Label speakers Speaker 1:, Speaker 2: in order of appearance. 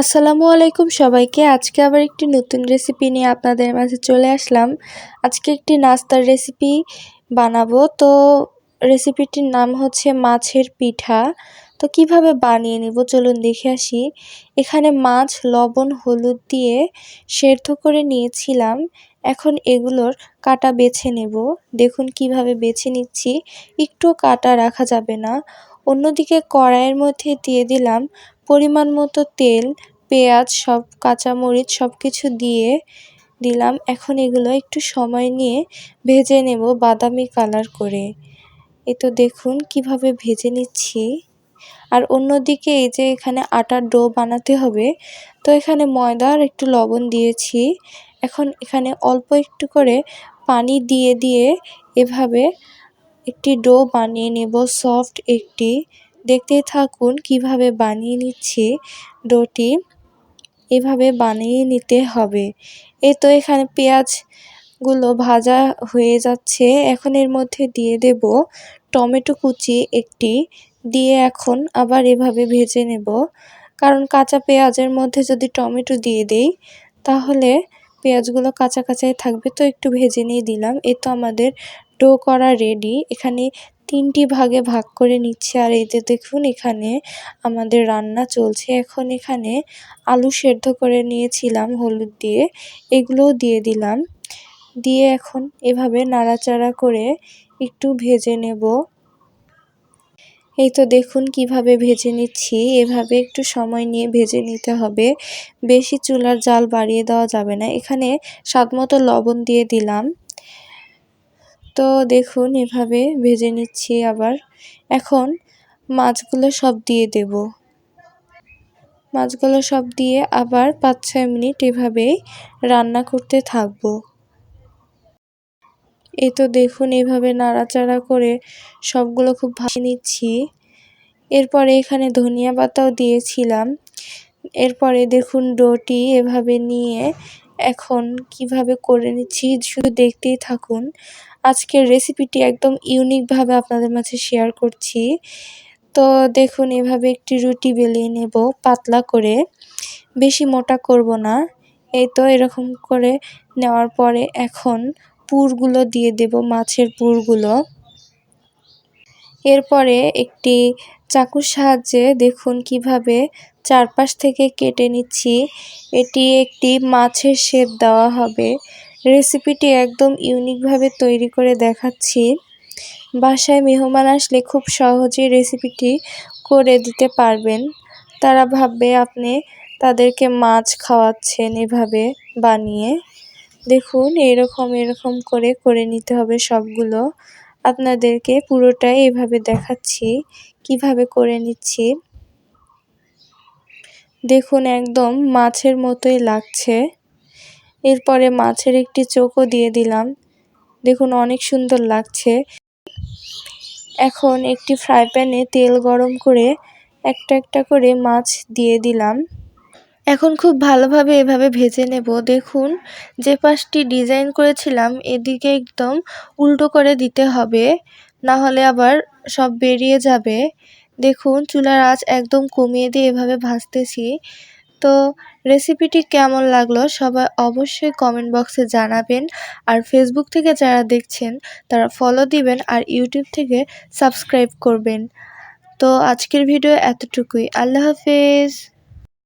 Speaker 1: আসসালামু আলাইকুম সবাইকে। আজকে আবার একটি নতুন রেসিপি নিয়ে আপনাদের মাঝে চলে আসলাম। আজকে একটি নাস্তার রেসিপি বানাবো। তো রেসিপিটির নাম হচ্ছে মাছের পিঠা। তো কীভাবে বানিয়ে নিব চলুন দেখে আসি। এখানে মাছ, লবণ, হলুদ দিয়ে সেদ্ধ করে নিয়েছিলাম। এখন এগুলোর কাটা বেছে নেব। দেখুন কীভাবে বেছে নিচ্ছি। একটু কাটা রাখা যাবে না। অন্যদিকে কড়াইয়ের মধ্যে দিয়ে দিলাম পরিমাণ মতো তেল, পেঁয়াজ, সব কাঁচামরিচ সব কিছু দিয়ে দিলাম। এখন এগুলো একটু সময় নিয়ে ভেজে নেব বাদামি কালার করে। এ তো দেখুন কীভাবে ভেজে নিচ্ছি। আর অন্যদিকে এই যে এখানে আটার ডো বানাতে হবে, তো এখানে ময়দা আর একটু লবণ দিয়েছি। এখন এখানে অল্প একটু করে পানি দিয়ে দিয়ে এভাবে একটি ডো বানিয়ে নেব, সফট একটি। দেখতে থাকুন কীভাবে বানিয়ে নিচ্ছি ডোটি এভাবে বানিয়ে নিতে হবে। এই তো এখানে পেঁয়াজগুলো ভাজা হয়ে যাচ্ছে। এখন এর মধ্যে দিয়ে দেব টমেটো কুচি একটি। দিয়ে এখন আবার এভাবে ভেজে নেব। কারণ কাঁচা পেঁয়াজের মধ্যে যদি টমেটো দিয়ে দেই, তাহলে পেঁয়াজগুলো কাঁচা কাঁচাই থাকবে। তো একটু ভেজে নিয়ে দিলাম। এ তো আমাদের ডো করা রেডি এখানে তিনটি ভাগে ভাগ করে নিচ্ছি। আর এই যে দেখুন এখানে আমাদের রান্না চলছে। এখন এখানে আলু সেদ্ধ করে নিয়েছিলাম হলুদ দিয়ে। এগুলোও দিয়ে দিলাম। দিয়ে এখন এভাবে নাড়াচাড়া করে একটু ভেজে নেব। এই তো দেখুন কীভাবে ভেজে নিচ্ছি। এভাবে একটু সময় নিয়ে ভেজে নিতে হবে। বেশি চুলার জাল বাড়িয়ে দেওয়া যাবে না। এখানে স্বাদমতো লবণ দিয়ে দিলাম। তো দেখুন, এভাবে ভেজে নিচ্ছি আবার। এখন মাছগুলো সব দিয়ে দেব। মাছগুলো সব দিয়ে আবার পাঁচ ছয় মিনিট এভাবেই রান্না করতে থাকব। এ তো দেখুন, এভাবে নাড়াচাড়া করে সবগুলো খুব ভালো নিচ্ছি। এরপরে এখানে ধনিয়া পাতাও দিয়েছিলাম। এরপরে দেখুন, ডোটি এভাবে নিয়ে এখন কীভাবে করে নিচ্ছি শুধু দেখতেই থাকুন। আজকের রেসিপিটি একদম ইউনিকভাবে আপনাদের মাঝে শেয়ার করছি। তো দেখুন, এভাবে একটি রুটি বেলিয়ে নেব পাতলা করে। বেশি মোটা করব না। এই তো এরকম করে নেওয়ার পরে এখন পুরগুলো দিয়ে দেব, মাছের পুরগুলো। এরপরে একটি চাকুর সাহায্যে দেখুন কীভাবে চারপাশ থেকে কেটে নিচ্ছি। এটি একটি মাছের শেপ দেওয়া হবে। রেসিপিটি একদম ইউনিকভাবে তৈরি করে দেখাচ্ছি। বাসায় মেহমান আসলে খুব সহজেই রেসিপিটি করে দিতে পারবেন। তারা ভাববে আপনি তাদেরকে মাছ খাওয়াচ্ছেন এভাবে বানিয়ে। দেখুন, এরকম এরকম করে করে নিতে হবে সবগুলো। আপনাদেরকে পুরোটাই এভাবে দেখাচ্ছি, কীভাবে করে নিচ্ছি। দেখুন, একদম মাছের মতোই লাগছে। এরপরে মাছের একটি চোখও দিয়ে দিলাম। দেখুন, অনেক সুন্দর লাগছে। এখন একটি ফ্রাই প্যানে তেল গরম করে একটা একটা করে মাছ দিয়ে দিলাম। এখন খুব ভালোভাবে এভাবে ভেজে নেব। দেখুন, যে পাশটি ডিজাইন করেছিলাম, এদিকে একদম উল্টো করে দিতে হবে না হলে আবার সব বেরিয়ে যাবে। দেখুন, চুলার আঁচ একদম কমিয়ে দিয়ে এভাবে ভাজতেছি। তো রেসিপিটি কেমন লাগল সবাই অবশ্যই কমেন্ট বক্সে জানাবেন। আর ফেসবুক থেকে যারা দেখছেন, তারা ফলো দিবেন আর ইউটিউব থেকে সাবস্ক্রাইব করবেন। তো আজকের ভিডিও এতটুকুই। আল্লাহ হাফেজ।